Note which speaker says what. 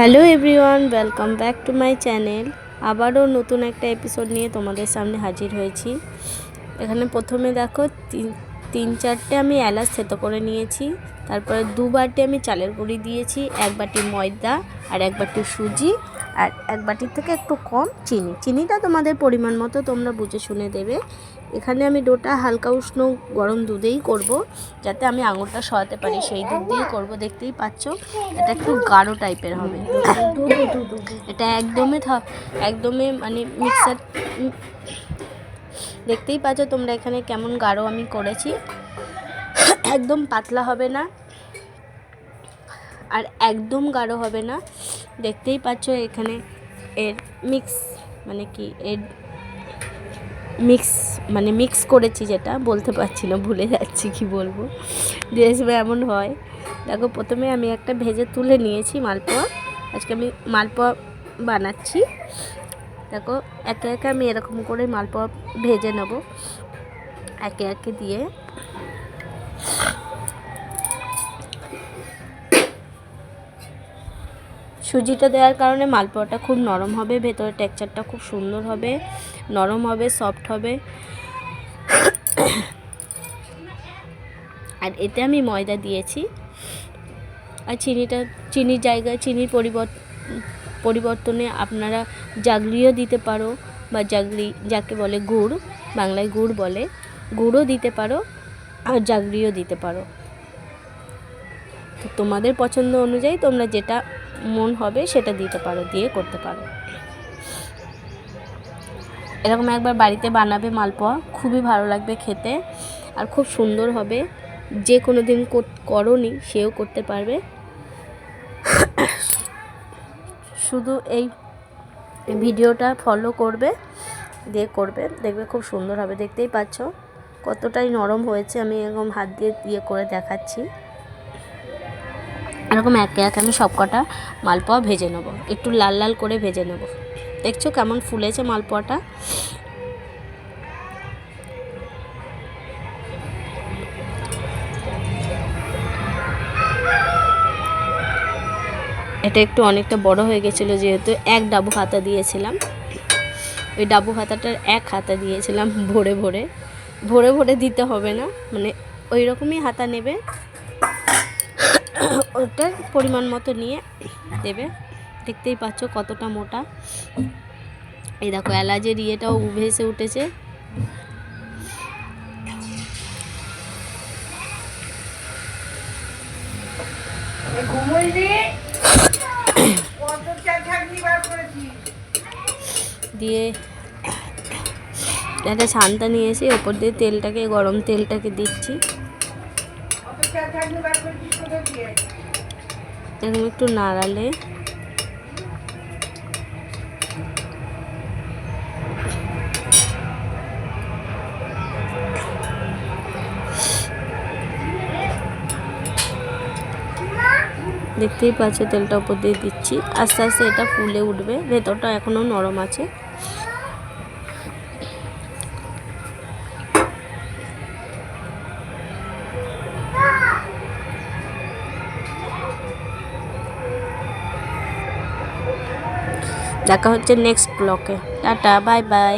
Speaker 1: Hello everyone, welcome back to my channel. আবারও নতুন একটা এপিসোড নিয়ে তোমাদের সামনে হাজির হয়েছি। এখানে প্রথমে দেখো, তিন চারটে আমি এলাচ থেতো করে নিয়েছি, তারপরে দু বাটি আমি চালের গুঁড়ি দিয়েছি, এক বাটি ময়দা আর এক বাটি সুজি। আর এক বাটির থেকে একটু কম চিনি। চিনিটা তোমাদের পরিমাণ মতো তোমরা বুঝে শুনে দেবে। এখানে আমি ডোটা হালকা উষ্ণ গরম দুধেই করব, যাতে আমি আঙুরটা সরাতে পারি। সেই দুধ দিয়েই করব, দেখতেই পাচ্ছ? এটা একটু গাঢ় টাইপের হবে। এটা একদমই একদমই মানে মিক্সার, দেখতেই পাচ্ছ তোমরা এখানে কেমন গাঢ় আমি করেছি। একদম পাতলা হবে না। আর একদম গাঢ় হবে না। দেখতেই পাচ্ছ এখানে এর মিক্স মানে কি, এর মিক্স মানে মিক্স করেছি যেটা, বলতে পারছি না, ভুলে যাচ্ছি কি বলব। সময় এমন হয়। দেখো, প্রথমে আমি একটা ভেজে তুলে নিয়েছি মালপোয়া। আজকে আমি মালপোয়া বানাচ্ছি। দেখো, একে একে আমি এরকম করে মালপোয়া ভেজে নেব। একে একে দিয়ে সুজিটা দেওয়ার কারণে মালপোয়াটা খুব নরম হবে, ভেতরের টেক্সচারটা খুব সুন্দর হবে, নরম হবে, সফট হবে। আর এতে আমি ময়দা দিয়েছি। আর চিনিটা চিনির জায়গায় চিনির পরিবর্তনে আপনারা জাগরিও দিতে পারো, বা জাগরি যাকে বলে গুড়, বাংলায় গুড় বলে, গুড়ও দিতে পারো, আর জাগরিও দিতে পারো। তো তোমাদের পছন্দ অনুযায়ী তোমরা যেটা মন হবে সেটা দিতে পারো, দিয়ে করতে পারো। এরকম একবার বাড়িতে বানাবে মালপোয়া, খুবই ভালো লাগবে খেতে আর খুব সুন্দর হবে। যে কোনো দিন করনি, সেও করতে পারবে। শুধু এই ভিডিওটা ফলো করবে, দিয়ে করবে, দেখবে খুব সুন্দর হবে, দেখতেই পাচ্ছ। কতটাই নরম হয়েছে, আমি এরকম হাত দিয়ে দিয়ে করে দেখাচ্ছি। এরকম একে একে আমি সব কটা মালপোয়া ভেজে নেব। একটু লাল লাল করে ভেজে নেব। দেখছ কেমন ফুলেছে মালপোয়াটা? এটা একটু অনেকটা বড় হয়ে গেছিল যেহেতু এক ডাবু হাতা দিয়েছিলাম। ওই ডাবু হাতাটার এক হাতা দিয়েছিলাম ভরে ভরে। ভরে ভরে দিতে হবে না মানে ওই রকমই হাতা নেবে। ওটার পরিমাণ মতো নিয়ে দেবে। দেখতেই পাচ্ছ কতটা মোটা। এই দেখো এলাচের ইয়েটাও ভেসে উঠেছে। দিয়ে একটা নিয়ে এসে ওপর দিয়ে তেলটাকে গরম তেলটাকে দিচ্ছি। এরকম একটু নাড়ালে। দেখতেই পাচ্ছ তেলটা উপর দিয়ে দিচ্ছি। আস্তে আস্তে এটা ফুলে উঠবে। ভেতরটা এখনও নরম আছে। দেখা হচ্ছে নেক্সট ব্লকে টাটা বাই বাই